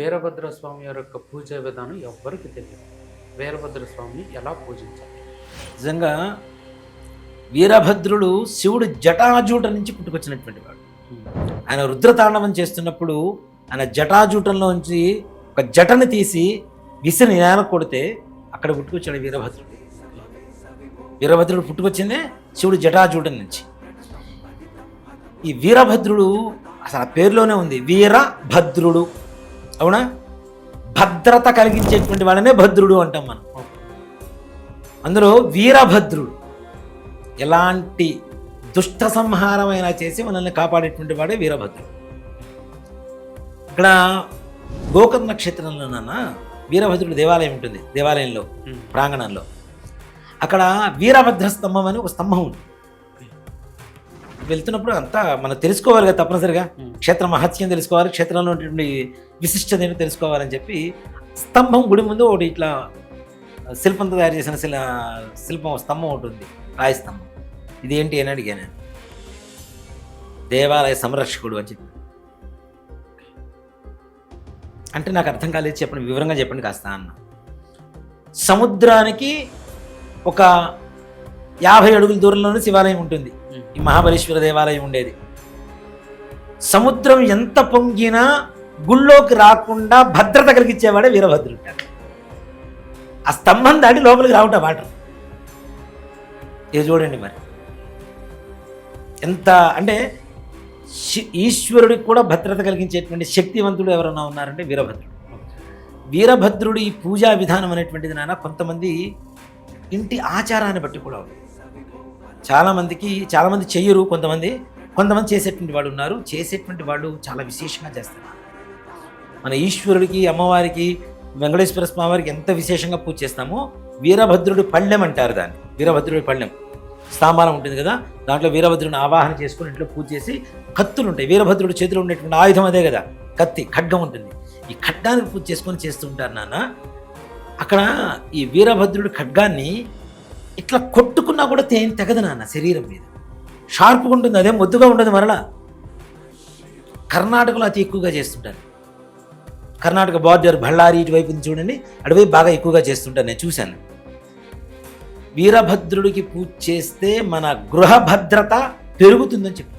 వీరభద్ర స్వామి యొక్క పూజా విధానం ఎవ్వరికి తెలియదు. వీరభద్ర స్వామిని ఎలా పూజించాలి? నిజంగా వీరభద్రుడు శివుడు జటాజూట నుంచి పుట్టుకొచ్చినటువంటి వాడు. ఆయన రుద్రతాండవం చేస్తున్నప్పుడు ఆయన జటాజూటంలోంచి ఒక జటను తీసి విసిరి నేల కొడితే అక్కడ పుట్టుకొచ్చాడు వీరభద్రుడు. వీరభద్రుడు పుట్టుకొచ్చిందే శివుడు జటాజూటం నుంచి. ఈ వీరభద్రుడు అసలు ఆ పేరులోనే ఉంది. వీరభద్రుడు. అవునా? భద్రత కలిగించేటువంటి వాళ్ళనే భద్రుడు అంటాం మనం. అందులో వీరభద్రుడు ఎలాంటి దుష్ట సంహారమైనా చేసి మనల్ని కాపాడేటువంటి వాడే వీరభద్రుడు. ఇక్కడ గోకర్ణ నక్షత్రంలో నాన్న వీరభద్రుడు దేవాలయం ఉంటుంది దేవాలయంలో ప్రాంగణంలో. అక్కడ వీరభద్ర స్తంభం అని ఒక స్తంభం ఉంది. వెళ్తున్నప్పుడు అంతా మనం తెలుసుకోవాలి కదా తప్పనిసరిగా. క్షేత్ర మహత్యం తెలుసుకోవాలి క్షేత్రంలో ఉన్నటువంటి విశిష్టత ఏంటో తెలుసుకోవాలని చెప్పి స్తంభం గుడి ముందు ఒకటి ఇట్లా శిల్పంతో తయారు చేసిన శిల శిల్పం స్తంభం ఉంటుంది రాయి స్తంభం. ఇదేంటి అని అడిగాను. దేవాలయ సంరక్షకుడు అని చెప్పి. అంటే నాకు అర్థం కాలేదు చెప్పండి వివరంగా చెప్పండి కాస్త అన్న. సముద్రానికి ఒక యాభై అడుగుల దూరంలోనే శివాలయం ఉంటుంది. ఈ మహాబలేశ్వర దేవాలయం ఉండేది. సముద్రం ఎంత పొంగినా గుళ్ళోకి రాకుండా భద్రత కలిగించేవాడే వీరభద్రుడు. ఆ స్తంభం దాటి లోపలికి రావటం వాటర్. ఇది చూడండి మరి. ఎంత అంటే ఈశ్వరుడికి కూడా భద్రత కలిగించేటువంటి శక్తివంతుడు ఎవరన్నా ఉన్నారంటే వీరభద్రుడు. వీరభద్రుడి ఈ పూజా విధానం అనేటువంటిది నాయన కొంతమంది ఇంటి ఆచారాన్ని బట్టి కూడా ఉంది. చాలామందికి చాలామంది చెయ్యరు కొంతమంది. కొంతమంది చేసేటువంటి వాళ్ళు ఉన్నారు. చేసేటువంటి వాళ్ళు చాలా విశేషంగా చేస్తారు. మన ఈశ్వరుడికి అమ్మవారికి వెంకటేశ్వర స్వామివారికి ఎంత విశేషంగా పూజ చేస్తామో వీరభద్రుడి పళ్ళెం అంటారు దాన్ని. వీరభద్రుడి పళ్ళెం. స్తాంబాలం ఉంటుంది కదా దాంట్లో వీరభద్రుని ఆవాహన చేసుకుని ఇంట్లో పూజ చేసి కత్తులు ఉంటాయి. వీరభద్రుడి చేతిలో ఉండేటువంటి ఆయుధం అదే కదా కత్తి ఖడ్గం ఉంటుంది. ఈ ఖడ్గానికి పూజ చేసుకొని చేస్తుంటారు నాన్న. అక్కడ ఈ వీరభద్రుడి ఖడ్గాన్ని ఇట్లా కొట్టుకున్నా కూడా తేం తెగదు నాన్న శరీరం మీద. షార్ప్గా ఉంటుంది అదే మొద్దుగా ఉండదు మరలా. కర్ణాటకలో అతి ఎక్కువగా చేస్తుంటారు కర్ణాటక బార్డర్ బళ్ళారి ఇటువైపు చూడండి అటువైపు బాగా ఎక్కువగా చేస్తుంటారు నేను చూశాను. వీరభద్రుడికి పూజ చేస్తే మన గృహభద్రత పెరుగుతుందని చెప్పి